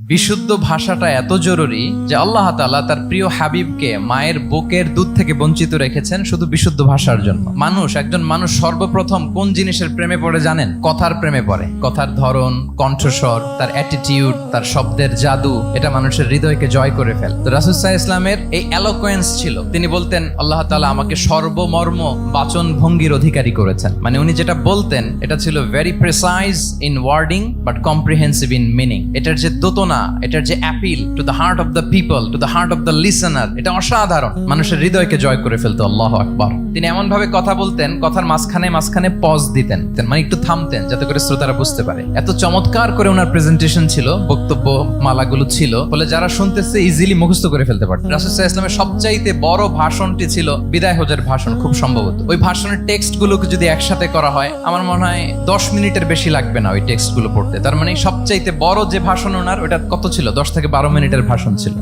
বিশুদ্ধ ভাষাটা এত জরুরি যে আল্লাহ তাআলা তার প্রিয় হাবিবকে মায়ের বুকের দুধ থেকে বঞ্চিত রেখেছেন শুধু বিশুদ্ধ ভাষার জন্য। মানুষ, একজন মানুষ সর্বপ্রথম কোন জিনিসের প্রেমে পড়ে জানেন? কথার প্রেমে পড়ে। কথার ধরন, কণ্ঠস্বর, তার অ্যাটিটিউড তার শব্দের জাদু, এটা মানুষের হৃদয়কে জয় করে ফেল। তো রাসুসাহ ইসলামের এই অ্যালোকোয়েন্স ছিল। তিনি বলতেন, আল্লাহ তাআলা আমাকে সর্বমর্ম বাচন ভঙ্গির অধিকারী করেছেন। মানে উনি যেটা বলতেন, এটা ছিল very precise in wording but comprehensive in meaning এটার যে দোতনা এটার যে appeal to the heart of the people to the heart of the listener এটা অসাধারণ। মানুষের হৃদয়কে জয় করে ফেলতো, আল্লাহ আকবার। তিনি এমন ভাবে কথা বলতেন, কথার মাঝখানে মাঝখানে পজ দিতেন মানে একটু থামতেন, যাতে করে শ্রোতারা বুঝতে পারে। এত চমৎকার করে ওনার প্রেজেন্টেশন ছিল, বক্তব্য মালাগুলো ছিল, ফলে যারা শুনতেছে ইজিলি মুখস্থ করে ফেলতে পারত। রাসুসাহ ইসলামের সবচাইতে বড় ভাষণটি ছিল বিদায় হজের ভাষণ, খুব সম্ভবত। ওই ভাষণের টেক্সট গুলোকে যদি একসাথে করা হয়, আমার মনে হয় দশ মিনিটের বেশি লাগবে না ওই টেক্সটগুলো পড়তে। তার মানে সবচাইতে বড় যে ভাষণ ওনার, ওটা কত ছিল? দশ থেকে বারো মিনিটের ভাষণ ছিল।